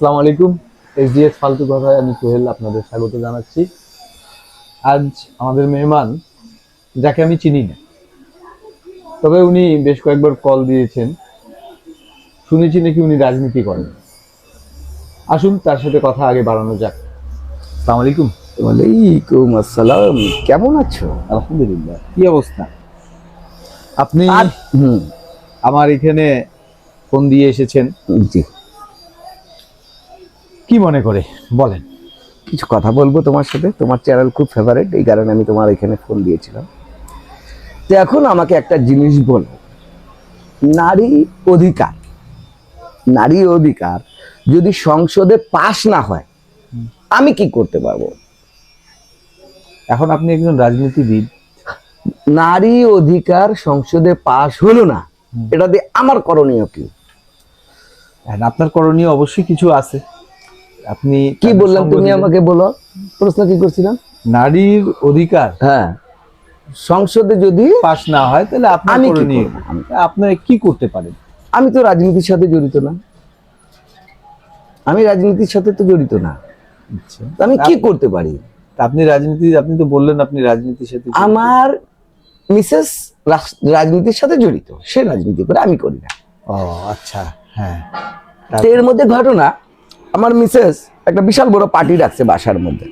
আসসালামু আলাইকুম। এসডিএস ফালতু কথায় আমি সোহেল আপনাদের স্বাগত জানাচ্ছি। আজ আমাদের মেহমান যাকে আমি চিনি না। তবে উনি বেশ কয়েকবার কল দিয়েছেন। শুনেছি নাকি উনি রাজনীতি করেন। আসুন তার সাথে কথা আগে বাড়ানো যাক। আসসালামু আলাইকুম। ওয়ালাইকুম আসসালাম। কেমন আছো? আলহামদুলিল্লাহ। কি অবস্থা? আপনি হুম আমার এখানে ফোন দিয়ে এসেছেন। জি। কি মনে করে? বলেন। কিছু কথা বলব তোমার সাথে। তোমার চ্যানেল খুব ফেভারিট এই কারণে আমি তোমার এখানে ফোন দিয়েছিলাম। তো এখন আমাকে একটা জিনিস বলো। নারী অধিকার নারী অধিকার যদি সংসদে পাশ না হয় আমি কি করতে পারব? এখন আপনি একজন রাজনীতিবিদ। নারী অধিকার সংসদে পাশ হলো না এটা দিয়ে আমার করণীয় কি? আপনার করণীয় অবশ্যই কিছু আছে। আপনি কি বললাম তুমি আমাকে বলো? প্রশ্ন কি করছিলাম? নারীর অধিকার হ্যাঁ। সংসদে যদি পাশ না হয় তাহলে আপনার আমি কি করণীয় করব? আমি- আপনি কি করতে পারেন? আমি তো রাজনীতির সাথে জড়িত না। আমি রাজনীতির সাথে তো জড়িত না। আমি কি করতে পারি? আপনি রাজনীতি আপনি তো বললেন আপনি রাজনীতির সাথে আমার মিসেস রাজনীতির সাথে জড়িত। সে রাজনীতি করে আমি করি না। ও আচ্ছা হ্যাঁ। এর মধ্যে ঘটনা আমার মিসেস একটা বিশাল বড় পার্টি রাখছে বাসার মধ্যে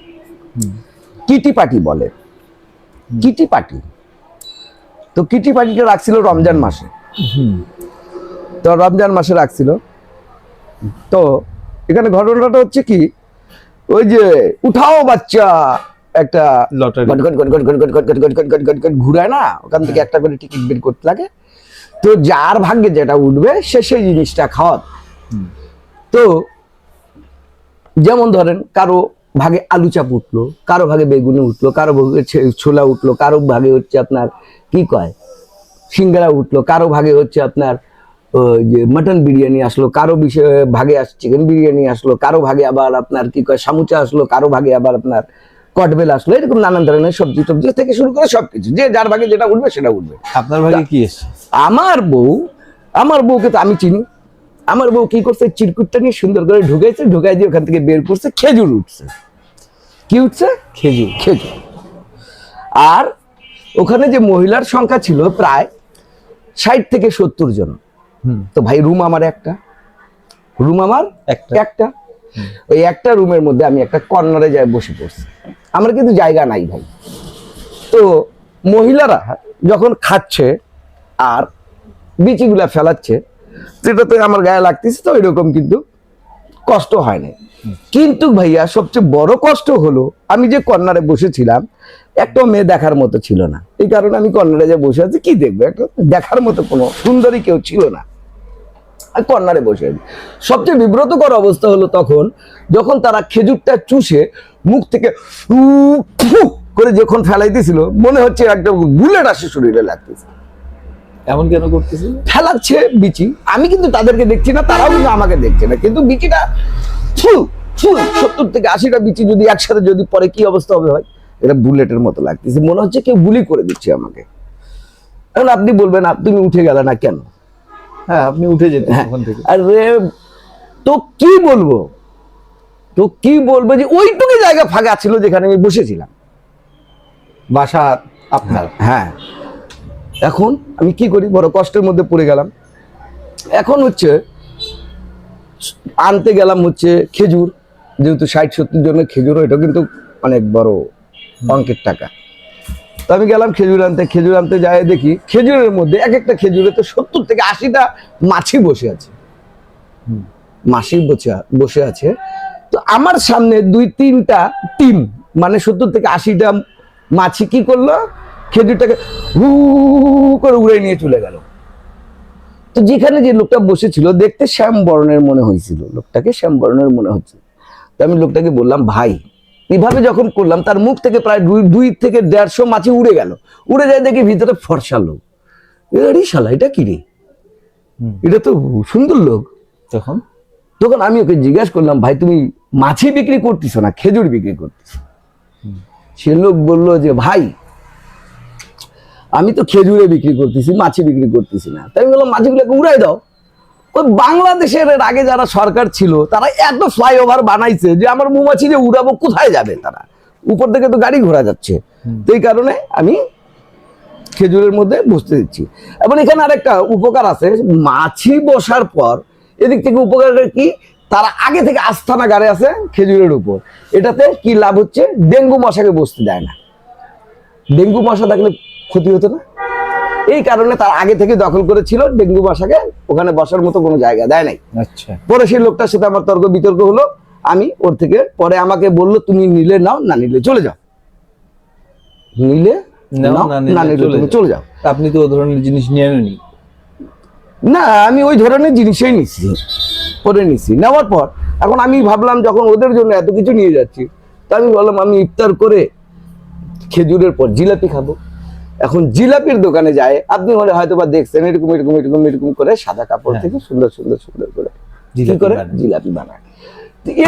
কিটি পার্টি বলে কিটি পার্টি তো কিটি পার্টিটা রাখছিল রমজান মাসে তো রমজান মাসে রাখছিল তো এখানে ঘটনাটা হচ্ছে কি ওই যে উঠাও বাচ্চা একটা ঘুরায় না ওখান থেকে একটা করে টিকিট বের করতে লাগে তো যার ভাগ্যে যেটা উঠবে সে সেই জিনিসটা খাওয়াত তো যেমন ধরেন কারও ভাগে আলু চাপ উঠল কারও ভাগে বেগুনি উঠল কারও ভাগে ছোলা উঠল কারও ভাগে হচ্ছে আপনার কি কয়? সিঙ্গারা উঠল কারও ভাগে হচ্ছে আপনার যে মটন বিরিয়ানি আসলো কারও বিষয়ে ভাগে আস চিকেন বিরিয়ানি আসলো কারও ভাগে আবার আপনার কি কয় সামুচা আসলো কারও ভাগে আবার আপনার কটবেল আসলো এরকম নানান ধরনের সবজি টবজি থেকে শুরু করে সবকিছু যে যার ভাগে যেটা উঠবে সেটা উঠবে। আপনার ভাগে কি আমার বউ আমার বউকে তো আমি চিনি আমার বউ কি করছে? চিরকুটটা নিয়ে সুন্দর করে ঢুকাইছে ঢুকাই দিয়ে ওখান থেকে বের করছে খেজুর উঠছে। কি উঠছে? খেজুর খেজুর। আর ওখানে যে মহিলার সংখ্যা ছিল প্রায় ষাট থেকে সত্তর জন। হুম। তো ভাই রুম আমার একটা। রুম আমার একটা। একটা। ওই একটা রুমের মধ্যে আমি একটা কর্নারে যাই বসে পড়ছি। আমার কিন্তু জায়গা নাই ভাই। তো মহিলারা যখন খাচ্ছে আর বিচিগুলা ফেলাচ্ছে সেটাতে আমার গায়ে লাগতেছে তো এরকম কিন্তু কষ্ট হয় না কিন্তু ভাইয়া, সবচেয়ে বড় কষ্ট হলো, আমি যে কর্নারে বসেছিলাম, একটা মেয়ে দেখার মতো ছিল না। এই কারণে আমি কর্নারে যে বসে আছি, কি দেখব? একটা দেখার মতো কোনো সুন্দরী কেউ ছিল না। কর্নারে বসে আছি। সবচেয়ে বিব্রতকর অবস্থা হলো তখন, যখন তারা খেজুরটা চুষে মুখ থেকে করে যখন ফেলাই দিয়েছিল মনে হচ্ছে একটা বুলেট আসে শরীরে লাগতেছে। এমন কেন করতেছিল ফেলাচ্ছে বিচি। আমি কিন্তু তাদেরকে দেখছি না তারাও কিন্তু আমাকে দেখছে না। কিন্তু বিচিটা ফুল ফুল সত্তর থেকে আশিটা বিচি যদি একসাথে যদি পরে কি অবস্থা হবে ভাই? এটা বুলেটের মতো লাগতেছে। মনে হচ্ছে কেউ গুলি করে দিচ্ছে আমাকে। এখন আপনি বলবেন তুমি উঠে গেলে না কেন? হ্যাঁ আপনি উঠে যেতেন হ্যাঁ। ওখান থেকে। আরে তো কি বলব? তো কি বলব যে ওইটুকু জায়গা ফাঁকা ছিল যেখানে আমি বসেছিলাম। বাসা আপনার? হ্যাঁ। এখন আমি কি করি? বড় কষ্টের মধ্যে পড়ে গেলাম। এখন হচ্ছে আনতে গেলাম হচ্ছে খেজুর। যেহেতু ষাট সত্তর জনের খেজুর এটা কিন্তু অনেক বড় অঙ্কের টাকা। তো আমি গেলাম খেজুর আনতে। খেজুর আনতে যাই দেখি খেজুরের মধ্যে এক একটা খেজুরে তো সত্তর থেকে আশিটা মাছি বসে আছে। মাছি বসে বসে আছে। তো আমার সামনে দুই তিনটা টিম মানে সত্তর থেকে আশিটা মাছি কি করল? খেজুরটাকে হু করে উড়ে নিয়ে চলে গেল। তো যেখানে যে লোকটা বসেছিল দেখতে শ্যাম বর্ণের মনে হয়েছিল। লোকটাকে শ্যাম বর্ণের মনে হচ্ছে তো আমি লোকটাকে বললাম ভাই এভাবে যখন করলাম তার মুখ থেকে প্রায় দুই দুই থেকে দেড়শো মাছি উড়ে গেল। উড়ে যায় দেখি ভিতরে ফর্সা লোক। এরে শালা এটা কি রে? এটা তো সুন্দর লোক। তখন? তখন আমি ওকে জিজ্ঞাসা করলাম ভাই তুমি মাছি বিক্রি করতেছো না খেজুর বিক্রি করতেছো? সে লোক বলল যে ভাই আমি তো খেজুরে বিক্রি করতেছি মাছি বিক্রি করতেছি না। তাই আমি বললাম মাছিগুলোকে উড়াই দাও। ওই বাংলাদেশের আগে যারা সরকার ছিল তারা এত ফ্লাইওভার বানাইছে যে আমার মৌমাছি যে উড়াবো কোথায় যাবে তারা? উপর থেকে তো গাড়ি ঘোরা যাচ্ছে। তো এই কারণে আমি খেজুরের মধ্যে বসতে দিচ্ছি। এবং এখানে আরেকটা উপকার আছে মাছি বসার পর এদিক থেকে উপকার কি? তারা আগে থেকে আস্থানা গাড়ে আছে খেজুরের উপর। এটাতে কি লাভ হচ্ছে? ডেঙ্গু মশাকে বসতে দেয় না। ডেঙ্গু মশা থাকলে ক্ষতি হতো না। এই কারণে তার আগে থেকে দখল করেছিল ডেঙ্গু বাসাকে ওখানে বসার মতো কোনো জায়গা দেয় নাই। আচ্ছা। পরে সেই লোকটার সাথে আমার তর্ক বিতর্ক হলো আমি ওর থেকে পরে আমাকে বলল তুমি নিলে নাও না নিলে চলে যাও। নিলে না চলে তুমি যাও। চলে যাও। আপনি তো ও ধরনের জিনিস নিয়ে আনেনি না আমি ওই ধরনের জিনিসই নিছি পরে নিছি। নেওয়ার পর এখন আমি ভাবলাম যখন ওদের জন্য এত কিছু নিয়ে যাচ্ছি তা আমি বললাম আমি ইফতার করে খেজুরের পর জিলাপি খাব। এখন জিলাপির দোকানে যায় আপনি মনে হয়তো বা দেখছেন এরকম এরকম এরকম এরকম করে সাদা কাপড় হ্যাঁ। থেকে সুন্দর সুন্দর সুন্দর করে। কি করে? বানায়। জিলাপি বানায়।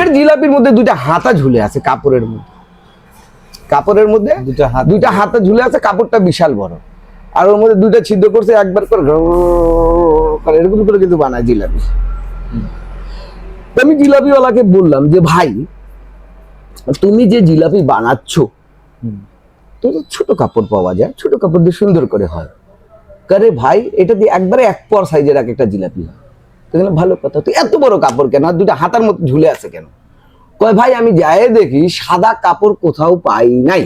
এর জিলাপির মধ্যে দুইটা হাতা ঝুলে আছে কাপড়ের মধ্যে। কাপড়ের মধ্যে দুটো হাত দুইটা হাতে ঝুলে আছে কাপড়টা বিশাল বড়। আর ওর মধ্যে দুইটা ছিদ্র করছে একবার করে এরকম করে কিন্তু বানায় জিলাপি। আমি জিলাপিওয়ালাকে বললাম যে ভাই তুমি যে জিলাপি বানাচ্ছ। তো ছোট কাপড় পাওয়া যায়, ছোট কাপড় দিয়ে সুন্দর করে হয়। কারে ভাই, এটা দিয়ে একবারে এক পর সাইজের এক একটা জিলাপি হয়। তো ভালো কথা। তো এত বড় কাপড় কেন? আর দুটা হাতার মতো ঝুলে আছে কেন? কয়, ভাই, আমি যাই দেখি সাদা কাপড় কোথাও পাই নাই।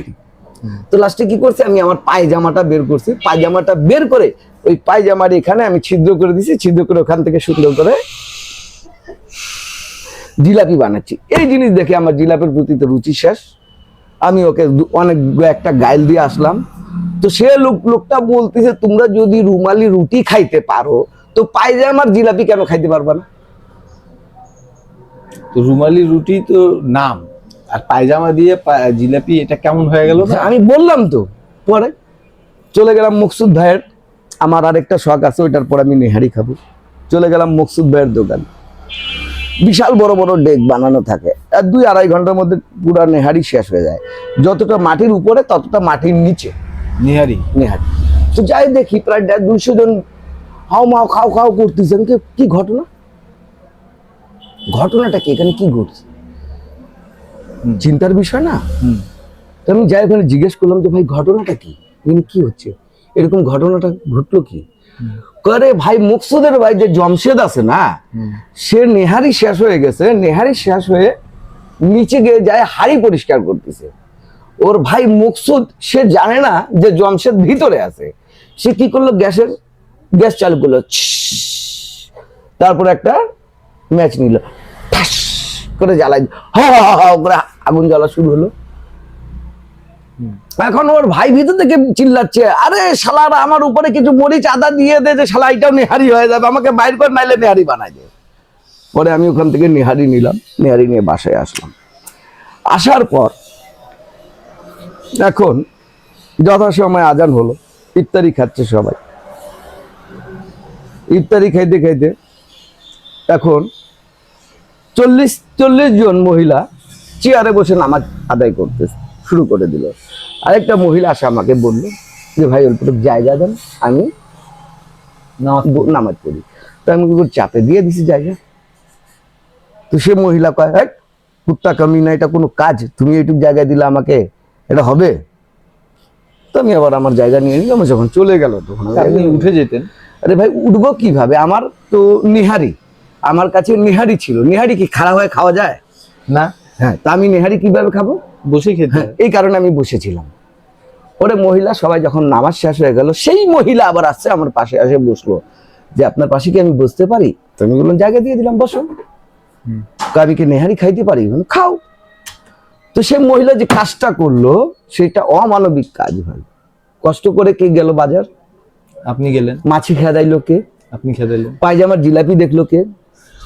তো লাস্টে কি করছে? আমি আমার পায়জামাটা বের করছি। পায়জামাটা বের করে ওই পায়জামার এখানে আমি ছিদ্র করে দিছি। ছিদ্র করে ওখান থেকে সুন্দর করে জিলাপি বানাচ্ছি। এই জিনিস দেখে আমার জিলাপির প্রতি তো রুচি শেষ। আমি ওকে অনেক একটা গাইল দিয়ে আসলাম। তো সে লোক লোকটা বলতেছে তোমরা যদি রুমালি রুটি খাইতে পারো তো পায়জামার জিলাপি কেন খাইতে পারবা না? তো রুমালি রুটি তো নাম। আর পায়জামা দিয়ে জিলাপি এটা কেমন হয়ে গেল? আমি বললাম তো পরে। চলে গেলাম মকসুদ ভাইয়ের আমার আরেকটা শখ আছে ওইটার পর আমি নেহারি খাব। চলে গেলাম মকসুদ ভাইয়ের দোকান। বিশাল বড় বড় ডেক বানানো থাকে। আর দুই আড়াই ঘণ্টার মধ্যে পুরা নেহারি শেষ হয়ে যায়। যতটা মাটির উপরে ততটা মাটির নিচে। নেহারি? নেহারি। তো যাই দেখি প্রায় দেড় দুশো জন হাও মাও খাও খাও করতেছেন কি কি ঘটনা? ঘটনাটা কি? এখানে কি ঘটছে? চিন্তার বিষয় না? তো আমি যাই ওখানে জিজ্ঞেস করলাম যে ভাই ঘটনাটা কি? এখানে কি হচ্ছে? এরকম ঘটনাটা ঘটলো কি? করে ভাই মুকসুদের ভাই যে জমশেদ আছে না সে নেহারি শেষ হয়ে গেছে নেহারি শেষ হয়ে নিচে গিয়ে যায় হাড়ি পরিষ্কার করতেছে। ওর ভাই মুকসুদ সে জানে না যে জমশেদ ভিতরে আছে। সে কি করল? গ্যাসের গ্যাস চালু করল তারপর একটা ম্যাচ নিল। করে জ্বালাই হা হা হা করে আগুন জ্বালা শুরু হলো। এখন ওর ভাই ভিতর থেকে চিল্লাচ্ছে, আরে শালারা, আমার উপরে কিছু মরিচ আদা দিয়ে দে যে শালা এটাও নেহারি হয়ে যাবে, আমাকে বাইর করে, নাইলে নেহারি বানাই দে। পরে আমি ওখান থেকে নেহারি নিলাম, নেহারি নিয়ে বাসায় আসলাম। আসার পর এখন যথাসময় আজান হলো, ইফতারি খাচ্ছে সবাই। ইফতারি খাইতে খাইতে এখন চল্লিশ চল্লিশ জন মহিলা চেয়ারে বসে নামাজ আদায় করতে শুরু করে দিল। আরেকটা মহিলা আসে আমাকে বলল যে ভাই অল্প জায়গা দেন আমি নামাজ পড়ি। তো আমি চাপে দিয়ে দিছি জায়গা। তো সে মহিলা কয় "হেই, কুত্তা কামি না এটা কোনো কাজ? তুমি এইটুকু জায়গায় দিলে আমাকে এটা হবে? তো আমি আবার আমার জায়গা নিয়ে নিলাম যখন চলে গেল তখন আপনি উঠে যেতেন? আরে ভাই উঠবো কীভাবে? আমার তো নিহারি। আমার কাছে নিহারি ছিল। নিহারি কি খারাপ হয়ে খাওয়া যায়? না। হ্যাঁ তা আমি নেহারি কীভাবে খাব? বসে খেতে হ্যাঁ এই কারণে আমি বসেছিলাম। ওরে মহিলা সবাই যখন নামাজ শেষ হয়ে গেল সেই মহিলা আবার আসছে আমার পাশে এসে বসল। যে আপনার পাশে কি আমি বসতে পারি? আমি বললাম জায়গা দিয়ে দিলাম বসো। আমি কি নেহারি খাইতে পারি? খাও। তো সে মহিলা যে কাজটা করল সেটা অমানবিক কাজ হয়। কষ্ট করে কে গেল বাজার? আপনি গেলেন। মাছি খেদাইলো কে? আপনি খেতেলেন পায়জামার জিলাপি দেখল কে?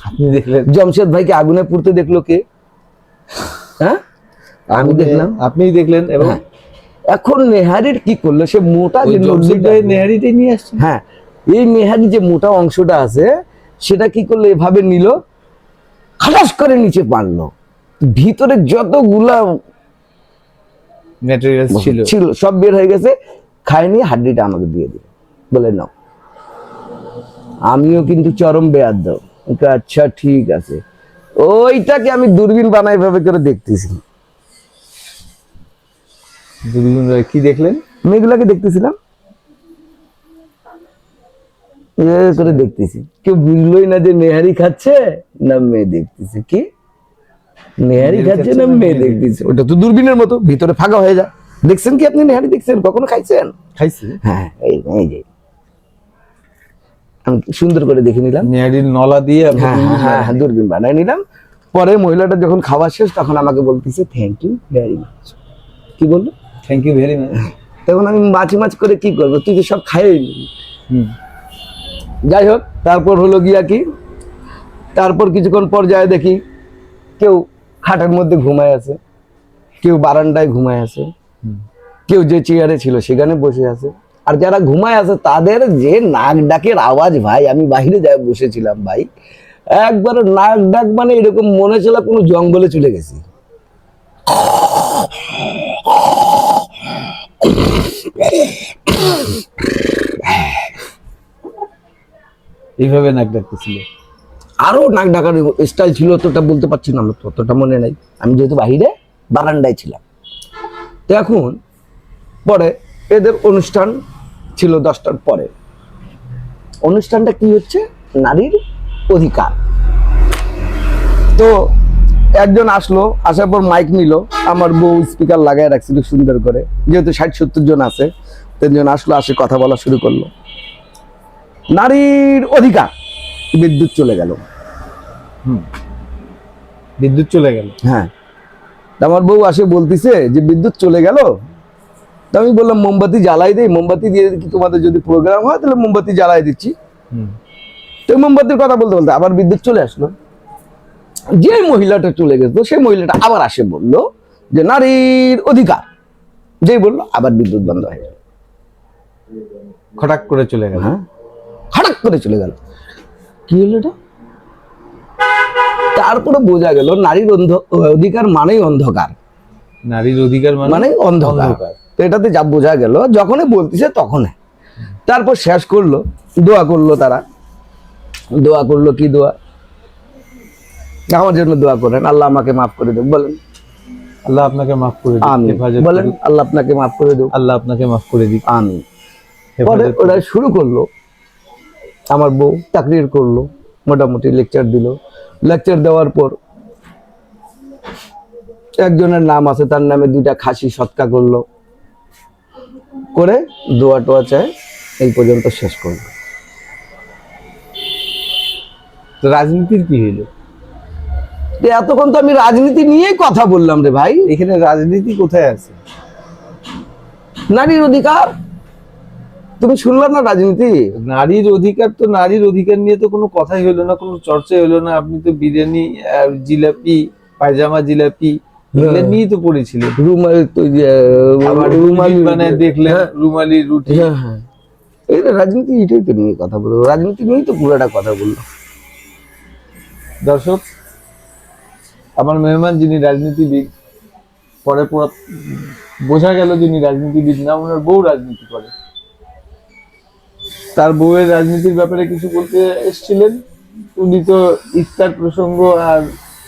আপনি দেখলেন। জমশেদ ভাইকে আগুনে পুড়তে দেখল কে? হ্যাঁ? আমি দেখলাম। আপনিই দেখলেন এবং হ্যাঁ। এখন নেহারির কি করল? সে মোটা যে নেহারিটাই নিয়ে আসছেন হ্যাঁ এই নেহারি যে মোটা অংশটা আছে সেটা কি করল? এভাবে নিল খাটাস করে নিচে পারল ভিতরে যতগুলা ম্যাটেরিয়ালস ছিল ছিল। সব বের হয়ে গেছে। খায়নি হাড্ডিটা আমাকে দিয়ে দিল। বলে নাও। আমিও কিন্তু চরম বেয়াদ দাও আচ্ছা ঠিক আছে। ওইটাকে আমি দূরবীন বানাই ভাবে করে দেখতেছি। কি দেখলেন? মেয়েগুলাকে দেখতেছিলাম। করে দেখতেছি। কেউ বুঝলোই না যে নেহারি খাচ্ছে না মেয়ে দেখতেছে। কি? নেহারি খাচ্ছে না মেয়ে দেখতেছে। ওটা তো দূরবীনের মতো ভিতরে ফাঁকা হয়ে যায় দেখছেন কি আপনি নেহারি দেখছেন? কখনো খাইছেন? খাইছি। হ্যাঁ এই এই যে। আমি সুন্দর করে দেখে নিলাম। নেহারির নলা দিয়ে হ্যাঁ হ্যাঁ হ্যাঁ দূরবীন বানাই নিলাম। পরে মহিলাটা যখন খাওয়া শেষ তখন আমাকে বলতেছে থ্যাংক ইউ ভেরি মাচ কি বলল? থ্যাংক ইউ ভেরি মাচ তখন আমি মাছ মাছ করে কি করব? তুই তো সব খাইয়ে যাই হোক তারপর হলো গিয়া কি? তারপর কিছুক্ষণ পর যায় দেখি কেউ খাটের মধ্যে ঘুমায় আছে কেউ বারান্দায় ঘুমায় আছে কেউ যে চেয়ারে ছিল সেখানে বসে আছে। আর যারা ঘুমায় আছে তাদের যে নাক ডাকের আওয়াজ ভাই আমি বাইরে যাই বসেছিলাম ভাই একবার নাক ডাক মানে এরকম মনে ছিল কোনো জঙ্গলে চলে গেছি। এইভাবে নাক ডাকতেছিল? আরও নাক ডাকার স্টাইল ছিল তোটা বলতে পারছি না, আমার তো অতটা মনে নাই। আমি যেহেতু বাহিরে, বারান্দায় ছিলাম। তো এখন পরে এদের অনুষ্ঠান ছিল দশটার পরে। অনুষ্ঠানটা কি হচ্ছে? নারীর অধিকার। তো একজন আসলো আসার পর মাইক নিল আমার বউ স্পিকার লাগায় রাখছিল সুন্দর করে। যেহেতু ষাট সত্তর জন আছে তিনজন আসলো আসে কথা বলা শুরু করল। নারীর অধিকার বিদ্যুৎ চলে গেল। বিদ্যুৎ চলে গেল? হ্যাঁ। তা আমার বউ আসে বলতিছে যে বিদ্যুৎ চলে গেল? তো আমি বললাম মোমবাতি জ্বালাই দেই মোমবাতি দিয়ে কি তোমাদের যদি প্রোগ্রাম হয় তাহলে মোমবাতি জ্বালাই দিচ্ছি। হুম। তো মোমবাতির কথা বলতে বলতে আবার বিদ্যুৎ চলে আসলো। যে মহিলাটা চলে গেছিল সেই মহিলাটা আবার আসে বলল যে নারীর অধিকার। যেই বলল আবার বিদ্যুৎ বন্ধ হয়ে গেল। খটাক করে চলে গেল হ্যাঁ? হঠাৎ করে চলে গেল। কি হলো এটা? তারপরে বোঝা গেল নারীর অন্ধ- অধিকার মানেই অন্ধকার। নারীর অধিকার মানে অন্ধকার। অন্ধকার। তো এটাতে যা বোঝা গেল যখনই বলতেছে তখনই। তারপর শেষ করল দোয়া করল তারা। দোয়া করল কি দোয়া? আমার জন্য দোয়া করেন আল্লাহ আমাকে মাফ করে দেব বলেন। আল্লাহ আপনাকে মাফ করে দিক বলেন আল্লাহ আপনাকে মাফ করে দেব আল্লাহ আপনাকে মাফ করে দিক। আমি পরে ওরা শুরু করল। আমার বউ তাকরির করল মোটামুটি লেকচার দিল। লেকচার দেওয়ার পর একজনের নাম আছে তার নামে দুইটা খাসি সৎকা করল। করে দোয়া টোয়া চায় এই পর্যন্ত শেষ করল। রাজনীতির কি হইল? এতক্ষণ তো আমি রাজনীতি নিয়েই কথা বললাম রে ভাই। এখানে রাজনীতি কোথায় আছে? নারীর অধিকার? তুমি শুনলাম না রাজনীতি? নারীর অধিকার তো নারীর অধিকার নিয়ে তো কোনো কথাই হলো না কোনো চর্চাই হলো না। আপনি তো বিরিয়ানি জিলাপি পায়জামা জিলাপি হ্যাঁ। তো পড়েছিলেন। রুমাল তো রুমাল রুমালি বানায় দেখলেন হ্যাঁ। রুমালি রুটি। হ্যাঁ এই তো রাজনীতি এটাই তো নিয়ে কথা বলব। রাজনীতি নিয়েই তো পুরোটা কথা বলল দর্শক আমার মেহমান যিনি রাজনীতিবিদ পরে পর- বোঝা গেল যিনি রাজনীতিবিদ না ওনার বউ রাজনীতি করে। তার বউয়ের রাজনীতির ব্যাপারে কিছু বলতে এসেছিলেন। উনি তো ইফতার প্রসঙ্গ আর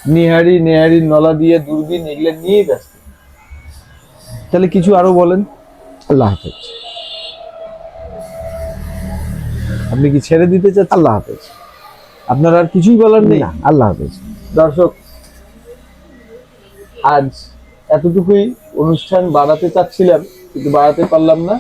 নিহারি নেহারি নলা দিয়ে দূরবীন এগুলো নিয়েই ব্যস্ত। তাহলে কিছু আরও বলেন। আল্লাহ হাফেজ। আপনি কি ছেড়ে দিতে চাচ্ছেন? আল্লাহ হাফেজ। আপনার আর কিছুই বলার নেই? আল্লাহ হাফেজ। দর্শক আজ এতটুকুই অনুষ্ঠান বাড়াতে চাচ্ছিলাম কিন্তু বাড়াতে পারলাম না।